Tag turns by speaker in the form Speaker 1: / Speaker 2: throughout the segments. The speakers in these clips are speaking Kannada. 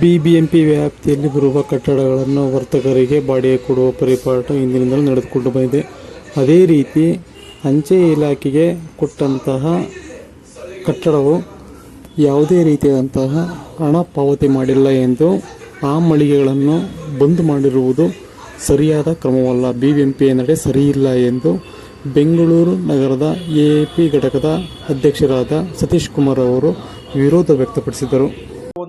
Speaker 1: ಬಿಬಿಎಂಪಿ ವ್ಯಾಪ್ತಿಯಲ್ಲಿ ಬರುವ ಕಟ್ಟಡಗಳನ್ನು ವರ್ತಕರಿಗೆ ಬಾಡಿಗೆ ಕೊಡುವ ಪರಿಪಾಠ ಇಂದಿನಿಂದಲೂ ನಡೆದುಕೊಂಡು ಬಂದಿದೆ. ಅದೇ ರೀತಿ ಅಂಚೆ ಇಲಾಖೆಗೆ ಕೊಟ್ಟಂತಹ ಕಟ್ಟಡವು ಯಾವುದೇ ರೀತಿಯಾದಂತಹ ಹಣ ಪಾವತಿ ಮಾಡಿಲ್ಲ ಎಂದು ಆ ಮಳಿಗೆಗಳನ್ನು ಬಂದ್ ಮಾಡಿರುವುದು ಸರಿಯಾದ ಕ್ರಮವಲ್ಲ. ಬಿ ಎಂ ಪಿ ನಡೆ ಸರಿಯಿಲ್ಲ ಎಂದು ಬೆಂಗಳೂರು ನಗರದ ಎ ಪಿ ಘಟಕದ ಅಧ್ಯಕ್ಷರಾದ ಸತೀಶ್ ಕುಮಾರ್ ಅವರು ವಿರೋಧ ವ್ಯಕ್ತಪಡಿಸಿದರು.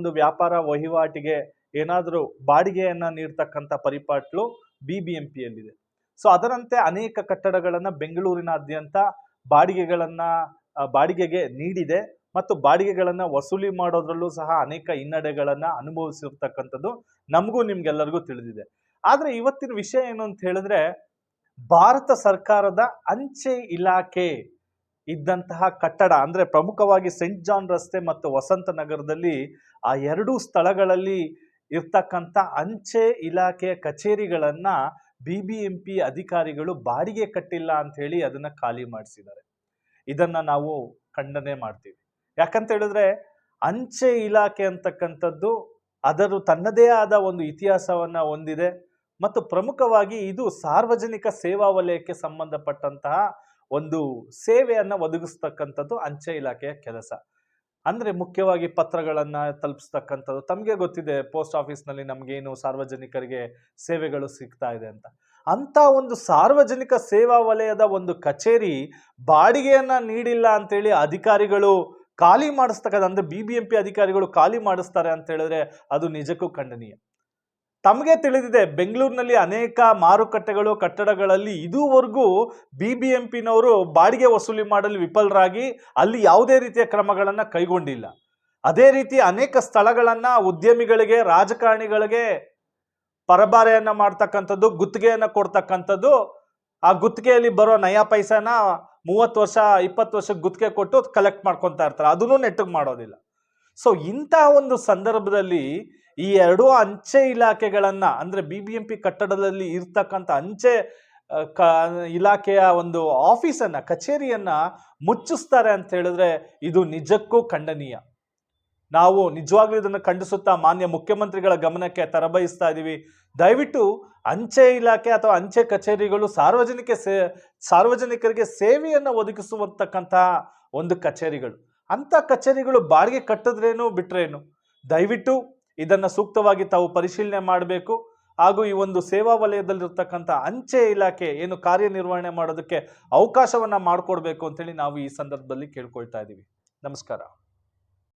Speaker 2: ಒಂದು ವ್ಯಾಪಾರ ವಹಿವಾಟಿಗೆ ಏನಾದರೂ ಬಾಡಿಗೆಯನ್ನ ನೀಡ್ತಕ್ಕಂಥ ಪರಿಪಾಟ್ಲು ಬಿ ಬಿ ಎಂ ಪಿಯಲ್ಲಿದೆ ಸೊ, ಅದರಂತೆ ಅನೇಕ ಕಟ್ಟಡಗಳನ್ನು ಬೆಂಗಳೂರಿನಾದ್ಯಂತ ಬಾಡಿಗೆಗಳನ್ನ ಬಾಡಿಗೆಗೆ ನೀಡಿದೆ ಮತ್ತು ಬಾಡಿಗೆಗಳನ್ನ ವಸೂಲಿ ಮಾಡೋದ್ರಲ್ಲೂ ಸಹ ಅನೇಕ ಹಿನ್ನಡೆಗಳನ್ನ ಅನುಭವಿಸಿರ್ತಕ್ಕಂಥದ್ದು ನಮಗೂ ನಿಮ್ಗೆಲ್ಲರಿಗೂ ತಿಳಿದಿದೆ. ಆದರೆ ಇವತ್ತಿನ ವಿಷಯ ಏನು ಅಂತ ಹೇಳಿದ್ರೆ, ಭಾರತ ಸರ್ಕಾರದ ಅಂಚೆ ಇಲಾಖೆ ಇದ್ದಂತಹ ಕಟ್ಟಡ, ಅಂದರೆ ಪ್ರಮುಖವಾಗಿ ಸೆಂಟ್ ಜಾನ್ ರಸ್ತೆ ಮತ್ತು ವಸಂತ ನಗರದಲ್ಲಿ ಆ ಎರಡೂ ಸ್ಥಳಗಳಲ್ಲಿ ಇರ್ತಕ್ಕಂಥ ಅಂಚೆ ಇಲಾಖೆಯ ಕಚೇರಿಗಳನ್ನು ಬಿ ಬಿ ಎಂ ಪಿ ಅಧಿಕಾರಿಗಳು ಬಾಡಿಗೆ ಕಟ್ಟಿಲ್ಲ ಅಂತ ಹೇಳಿ ಅದನ್ನ ಖಾಲಿ ಮಾಡಿಸಿದ್ದಾರೆ. ಇದನ್ನು ನಾವು ಖಂಡನೆ ಮಾಡ್ತೀವಿ. ಯಾಕಂತ ಹೇಳಿದ್ರೆ ಅಂಚೆ ಇಲಾಖೆ ಅಂತಕ್ಕಂಥದ್ದು ಅದರ ತನ್ನದೇ ಆದ ಒಂದು ಇತಿಹಾಸವನ್ನ ಹೊಂದಿದೆ ಮತ್ತು ಪ್ರಮುಖವಾಗಿ ಇದು ಸಾರ್ವಜನಿಕ ಸೇವಾ ವಲಯಕ್ಕೆ ಸಂಬಂಧಪಟ್ಟಂತಹ ಒಂದು ಸೇವೆಯನ್ನು ಒದಗಿಸ್ತಕ್ಕಂಥದ್ದು ಅಂಚೆ ಇಲಾಖೆಯ ಕೆಲಸ. ಅಂದ್ರೆ ಮುಖ್ಯವಾಗಿ ಪತ್ರಗಳನ್ನು ತಲುಪಿಸ್ತಕ್ಕಂಥದ್ದು. ತಮಗೆ ಗೊತ್ತಿದೆ, ಪೋಸ್ಟ್ ಆಫೀಸ್ನಲ್ಲಿ ನಮಗೇನು ಸಾರ್ವಜನಿಕರಿಗೆ ಸೇವೆಗಳು ಸಿಗ್ತಾ ಇದೆ ಅಂತ. ಅಂತ ಒಂದು ಸಾರ್ವಜನಿಕ ಸೇವಾ ವಲಯದ ಒಂದು ಕಚೇರಿ ಬಾಡಿಗೆಯನ್ನ ನೀಡಿಲ್ಲ ಅಂತೇಳಿ ಅಧಿಕಾರಿಗಳು ಖಾಲಿ ಮಾಡಿಸ್ತಕ್ಕಂಥ, ಅಂದ್ರೆ ಬಿ ಬಿ ಎಂ ಅಧಿಕಾರಿಗಳು ಖಾಲಿ ಮಾಡಿಸ್ತಾರೆ ಅಂತ ಹೇಳಿದ್ರೆ ಅದು ನಿಜಕ್ಕೂ ಖಂಡನೀಯ. ತಮಗೆ ತಿಳಿದಿದೆ, ಬೆಂಗಳೂರಿನಲ್ಲಿ ಅನೇಕ ಮಾರುಕಟ್ಟೆಗಳು, ಕಟ್ಟಡಗಳಲ್ಲಿ ಇದುವರೆಗೂ ಬಿ ಬಿ ಎಂ ಪಿನವರು ಬಾಡಿಗೆ ವಸೂಲಿ ಮಾಡಲು ವಿಫಲರಾಗಿ ಅಲ್ಲಿ ಯಾವುದೇ ರೀತಿಯ ಕ್ರಮಗಳನ್ನು ಕೈಗೊಂಡಿಲ್ಲ. ಅದೇ ರೀತಿ ಅನೇಕ ಸ್ಥಳಗಳನ್ನು ಉದ್ಯಮಿಗಳಿಗೆ, ರಾಜಕಾರಣಿಗಳಿಗೆ ಪರಬಾರೆಯನ್ನ ಮಾಡ್ತಕ್ಕಂಥದ್ದು, ಗುತ್ತಿಗೆಯನ್ನು ಕೊಡ್ತಕ್ಕಂಥದ್ದು, ಆ ಗುತ್ತಿಗೆಯಲ್ಲಿ ಬರೋ ನಯಾ ಪೈಸಾನ ಮೂವತ್ತು ವರ್ಷ, ಇಪ್ಪತ್ತು ವರ್ಷಕ್ಕೆ ಗುತ್ತಿಗೆ ಕೊಟ್ಟು ಕಲೆಕ್ಟ್ ಮಾಡ್ಕೊತಾ ಇರ್ತಾರೆ. ಅದನ್ನು ನೆಟ್ಟಿಗೆ ಮಾಡೋದಿಲ್ಲ. ಸೊ ಇಂತಹ ಒಂದು ಸಂದರ್ಭದಲ್ಲಿ ಈ ಎರಡೂ ಅಂಚೆ ಇಲಾಖೆಗಳನ್ನ, ಅಂದ್ರೆ ಬಿ ಬಿ ಎಂ ಪಿ ಕಟ್ಟಡದಲ್ಲಿ ಇರ್ತಕ್ಕಂಥ ಅಂಚೆ ಕ, ಇಲಾಖೆಯ ಒಂದು ಆಫೀಸನ್ನ, ಕಚೇರಿಯನ್ನ ಮುಚ್ಚಿಸ್ತಾರೆ ಅಂತ ಹೇಳಿದ್ರೆ ಇದು ನಿಜಕ್ಕೂ ಖಂಡನೀಯ. ನಾವು ನಿಜವಾಗ್ಲೂ ಇದನ್ನು ಖಂಡಿಸುತ್ತಾ ಮಾನ್ಯ ಮುಖ್ಯಮಂತ್ರಿಗಳ ಗಮನಕ್ಕೆ ತರಬಯಿಸ್ತಾ ಇದ್ದೀವಿ. ದಯವಿಟ್ಟು ಅಂಚೆ ಇಲಾಖೆ ಅಥವಾ ಅಂಚೆ ಕಚೇರಿಗಳು ಸಾರ್ವಜನಿಕ ಸೇ, ಸಾರ್ವಜನಿಕರಿಗೆ ಸೇವೆಯನ್ನು ಒದಗಿಸುವಂತಕ್ಕಂತಹ ಒಂದು ಕಚೇರಿಗಳು. ಅಂತ ಕಚೇರಿಗಳು ಬಾಡಿಗೆ ಕಟ್ಟಿದ್ರೇನು ಬಿಟ್ರೇನು? ದಯವಿಟ್ಟು ಇದನ್ನು ಸೂಕ್ತವಾಗಿ ತಾವು ಪರಿಶೀಲನೆ ಮಾಡಬೇಕು. ಹಾಗೂ ಈ ಒಂದು ಸೇವಾ ವಲಯದಲ್ಲಿರ್ತಕ್ಕಂಥ ಅಂಚೆ ಇಲಾಖೆ ಏನು ಕಾರ್ಯನಿರ್ವಹಣೆ ಮಾಡೋದಕ್ಕೆ ಅವಕಾಶವನ್ನು ಮಾಡಿಕೊಡ್ಬೇಕು ಅಂತೇಳಿ ನಾವು ಈ ಸಂದರ್ಭದಲ್ಲಿ ಕೇಳ್ಕೊಳ್ತಾ ಇದ್ದೀವಿ. ನಮಸ್ಕಾರ.